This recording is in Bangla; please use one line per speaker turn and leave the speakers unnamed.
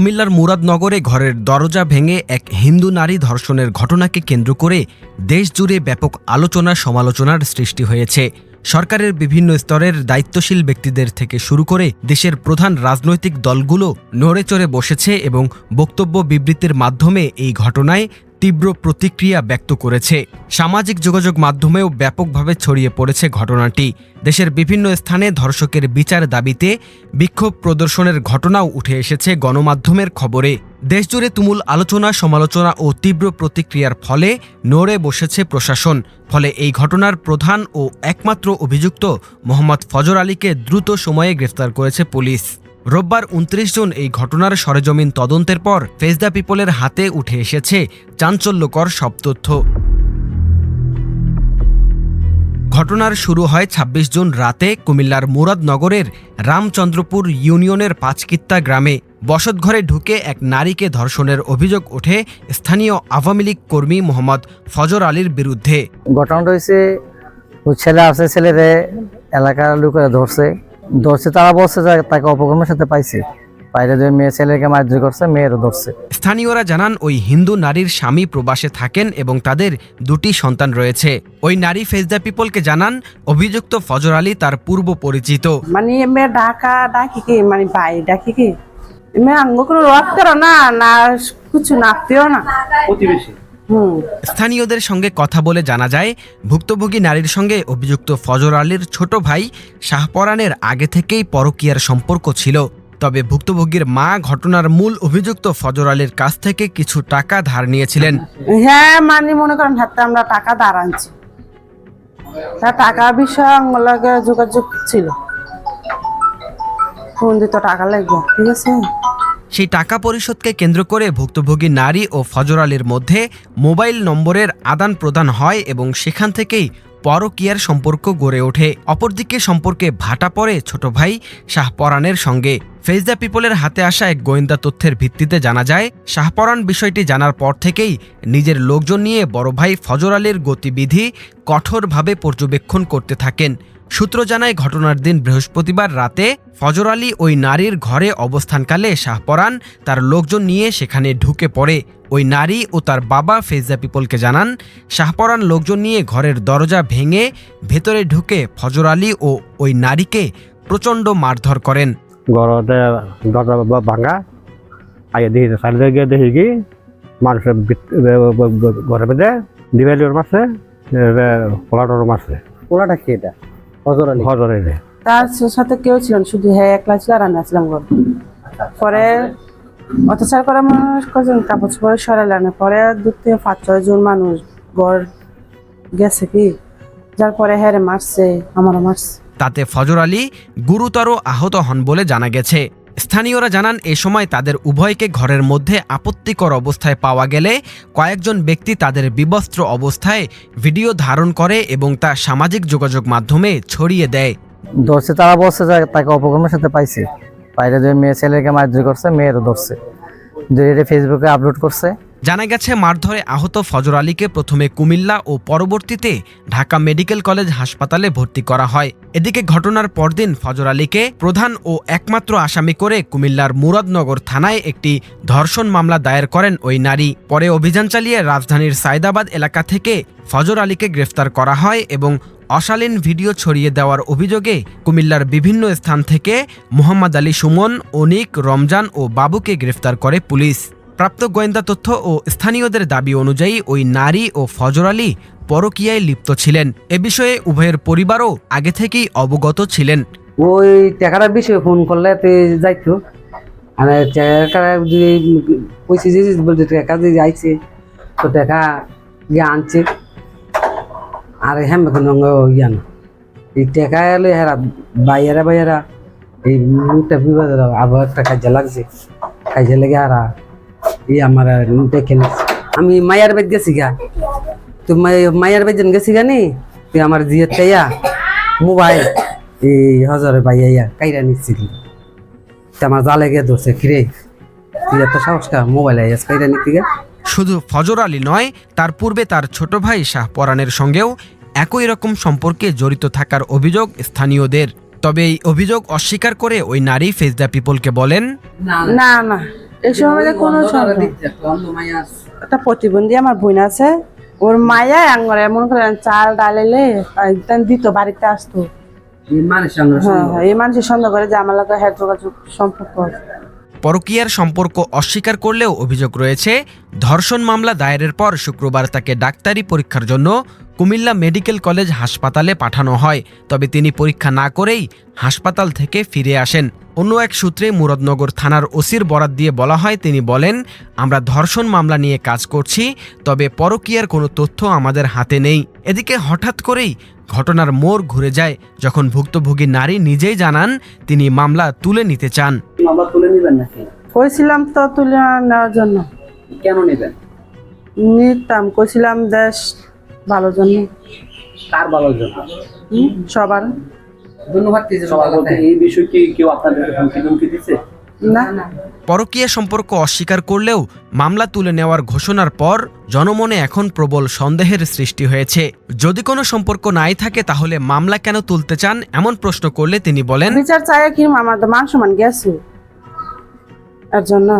কুমিল্লার মুরাদনগরে ঘরের দরজা ভেঙে এক হিন্দু নারী ধর্ষণের ঘটনাকে কেন্দ্র করে দেশজুড়ে ব্যাপক আলোচনা সমালোচনার সৃষ্টি হয়েছে। সরকারের বিভিন্ন স্তরের দায়িত্বশীল ব্যক্তিদের থেকে শুরু করে দেশের প্রধান রাজনৈতিক দলগুলো নড়ে চড়ে বসেছে এবং বক্তব্য বিবৃতির মাধ্যমে এই ঘটনায় তীব্র প্রতিক্রিয়া ব্যক্ত করেছে। সামাজিক যোগাযোগ মাধ্যমেও ব্যাপকভাবে ছড়িয়ে পড়েছে ঘটনাটি। দেশের বিভিন্ন স্থানে ধর্ষকের বিচার দাবিতে বিক্ষোভ প্রদর্শনের ঘটনাও উঠে এসেছে গণমাধ্যমের খবরে। দেশজুড়ে তুমুল আলোচনা, সমালোচনা ও তীব্র প্রতিক্রিয়ার ফলে নড়ে বসেছে প্রশাসন। ফলে এই ঘটনার প্রধান ও একমাত্র অভিযুক্ত মোহাম্মদ ফজর আলীকে দ্রুত সময়ে গ্রেফতার করেছে পুলিশ। রোববার উনত্রিশ জন এই ঘটনার সরেজমিন তদন্তের পর ফেজদা পিপলের হাতে উঠে এসেছে চাঞ্চল্যকর সব তথ্য। ঘটনার শুরু হয় ২৬ জুন রাতে কুমিল্লার মুরাদনগরের রামচন্দ্রপুর ইউনিয়নের পাঁচকিত্তা গ্রামে। বসতঘরে ঢুকে এক নারীকে ধর্ষণের অভিযোগ ওঠে স্থানীয় আওয়ামী লীগ কর্মী মোহাম্মদ ফজর আলীর বিরুদ্ধে।
ঘটনাটা হয়েছে ছেলে আছে, ছেলেরে এলাকার লোকেরা ধরছে। ধরছে তারা বলছে যে তাকে অপকর্মের সাথে পাইছে। বাইরে যে মেয়ে ছেলেকে মারধর করছে মেয়েরও ধরছে।
স্থানীয়রা জানান ওই হিন্দু নারীর স্বামী প্রবাসে থাকেন এবং তাদের দুটি সন্তান রয়েছে। ওই নারী ফেজদা পিপলকে জানান অভিযুক্ত ফজর আলী তার পূর্ব পরিচিত।
মানে এমে ডাকা ডাকি কি? মানে বাই ডাকি কি? এমে আঙ্গ কোনো করো না না কিছু নাপতেও না।
প্রতিবেশী।
স্থানীয়দের সঙ্গে কথা বলে জানা যায়, ভুক্তভোগী নারীর সঙ্গে অভিযুক্ত ফজর আলীর ছোট ভাই শাহপরানের আগে থেকেই পরকীয়ার সম্পর্ক ছিল। তবে ভুক্তভোগীর মা ঘটনার মূল অভিযুক্ত ফজর আলীর কাছ থেকে কিছু টাকা ধার নিয়েছিলেন।
হ্যাঁ মানে মনে করেন, হাতে আমরা টাকা দাঁড়ানছি তা টাকা বিষয়ে যোগাযোগ ছিল। ফোন দিত টাকা লাগবে, ঠিক আছে?
সেই টাকা পরিশোধকে কেন্দ্র করে ভুক্তভোগী নারী ও ফজর আলীর মধ্যে মোবাইল নম্বরের আদান প্রদান হয় এবং সেখান থেকেই পরকীয়ার সম্পর্ক গড়ে ওঠে। অপরদিকে সম্পর্কে ভাটা পড়ে ছোট ভাই শাহপরানের সঙ্গে। ফেজদা পিপলের হাতে আসা এক গোয়েন্দা তথ্যের ভিত্তিতে জানা যায়, শাহপরান বিষয়টি জানার পর থেকেই নিজের লোকজন নিয়ে বড় ভাই ফজর আলীর গতিবিধি কঠোরভাবে পর্যবেক্ষণ করতে থাকেন। সূত্র জানায় ঘটনার দিন বৃহস্পতিবার রাতে ফজর আলী ওই নারীর ঘরে অবস্থানকালে শাহপরান তার লোকজন নিয়ে সেখানে ঢুকে পড়ে। ওই নারী ও তার বাবা ফেজা পিপলকে জানান শাহপরান লোকজন নিয়ে ঘরের দরজা ভেঙে ভেতরে ঢুকে ফজর আলী ও ওই নারীকে প্রচণ্ড মারধর করেন।
ঘরতে দরজা বা- ভাঙা আগে দেখি সাইডে গিয়ে দেখি কি মানুষের ঘরে বেঁধে দিবালিওর মারছে পোলাটোর মারছে।
ওলাটা কি এটা? হজর আলী।
হজরে
তার সাথে কেউ ছিলেন শুধু হ্যাঁ একলা ছিল আর আমি আসলাম ঘর। পরে অত্যাচার করা মানুষ কজন? কাপড় চোপড় সরাইল না। পরে দু থেকে পাঁচ ছয় জন মানুষ ঘর গেছে কি? যার পরে হ্যাঁ রে মারছে আমারও মারছে।
তাতে ফজর আলী গুরুতর আহত হন বলে জানা গেছে। স্থানীয়রা জানান, এ সময় তাদের উভয়কে ঘরের মধ্যে আপত্তিকর অবস্থায় পাওয়া গেলে কয়েকজন ব্যক্তি তাদের বিবস্ত্র অবস্থায় ভিডিও ধারণ করে এবং তা সামাজিক যোগাযোগ মাধ্যমে ছড়িয়ে দেয়।
ধরছে, তারা বলছে তাকে অপকর্মের সাথে পাইছে। বাইরে মেয়ে ছেলেকে মারধর করছে, মেয়েরও ধরছে। ফেসবুকে আপলোড করছে
জানা গেছে, মারধরে আহত ফজর আলীকে প্রথমে কুমিল্লা ও পরবর্তীতে ঢাকা মেডিকেল কলেজ হাসপাতালে ভর্তি করা হয়। এদিকে ঘটনার পরদিন ফজর আলীকে প্রধান ও একমাত্র আসামি করে কুমিল্লার মুরাদনগর থানায় একটি ধর্ষণ মামলা দায়ের করেন ওই নারী। পরে অভিযান চালিয়ে রাজধানীর সায়দাবাদ এলাকা থেকে ফজর আলীকে গ্রেফতার করা হয় এবং অশালীন ভিডিও ছড়িয়ে দেওয়ার অভিযোগে কুমিল্লার বিভিন্ন স্থান থেকে মোহাম্মদ আলী সুমন, অনিক, রমজান ও বাবুকে গ্রেফতার করে পুলিশ। প্রাপ্ত গোয়েন্দা তথ্য ও স্থানীয়দের দাবি অনুযায়ী ওই নারী ও ফজর আলী পরকীয়ায় লিপ্ত ছিলেন। এ বিষয়ে উভয়ের পরিবারও আগে থেকেই অবগত ছিলেন।
ওই টাকাটার বিষয়ে ফোন করলে তুই যাইতো। মানে টাকা যদি পয়সা যে বলতে টাকা যে যাইছে, তো টাকা গিয়ে আনছে। আর হ্যাঁ এখন ইয়া এই টাকা এলে হেরা বাইয়ারা বাইয়ারা এই মুখটা বিবাদ আবার একটা কাজে লাগছে। কাজে লেগে হারা এই আমার দেখে আমি মায়ার বেদ গেছি গা। তো মায়ার বেদ গেছি গা নি? তুই আমার জিয়ে চাইয়া মোবাইল এই হজরে ভাই ইয়া কাইরা নিচ্ছিল। তা আমার জালে গিয়ে ধরছে কিরে? তুই এত সাহস কা? মোবাইল আইয়াস কাইরা নিতে গা?
শুধু ফজর আলী নয় তার পূর্বে তার ছোট ভাই শাহ পরানের সঙ্গেও একই রকম সম্পর্কে জড়িত থাকার অভিযোগ স্থানীয়দের। তবে এই অভিযোগ অস্বীকার করে ওই নারী ফেজদা পিপলকে বলেন
না না। এই সময় কোনো একটা প্রতিবন্ধী আমার বোন আছে ওর মায়া আঙ্গরে এমন করে চাল ডালেলে একদম দিত বাড়িতে আসতো। হ্যাঁ হ্যাঁ এই মানুষের সন্দেহ করে যে আমার লোকের হেড সম্পর্ক আছে।
পরকীয়ার সম্পর্ক অস্বীকার করলেও অভিযোগ রয়েছে ধর্ষণ মামলা দায়েরের পর শুক্রবার তাকে ডাক্তারি পরীক্ষার জন্য কুমিল্লা মেডিকেল কলেজ হাসপাতালে পাঠানো হয়। তবে তিনি পরীক্ষা না করেই হাসপাতাল থেকে ফিরে আসেন। অন্য এক সূত্রে মুরাদনগর থানার ওসির বরাত দিয়ে বলা হয় তিনি বলেন আমরা ধর্ষণ মামলা নিয়ে কাজ করছি তবে পরকীয়ার কোনো তথ্য আমাদের হাতে নেই। এদিকে হঠাৎ করেই ঘটনার মোড় ঘুরে যায়। যখন ভুক্তভোগী নারী নিজেই জানান তিনি মামলা তুলে নিতে চান।
মামলা তুলে নেবেন নাকি?
কইছিলাম তো তুলে নেওয়ার জন্য।
কেন নেবেন?
নিতাম কইছিলাম দেশ ভালোর জন্য।
কার ভালোর জন্য?
সবার।
সবার বলতে এই বিষয় কি কেউ আপনাদের হুমকি ধুমকি দিচ্ছে
না।
পরকীয়া সম্পর্ক অস্বীকার করলেও মামলা তুলে নেওয়ার ঘোষণার পর জনমনে এখন প্রবল সন্দেহের সৃষ্টি হয়েছে। যদি কোনো সম্পর্ক নাই থাকে তাহলে মামলা কেন তুলতে চান এমন প্রশ্ন করলে তিনি বলেন
বিচার চাই কি আমার তো মান সমান গেছে। এর জন্য।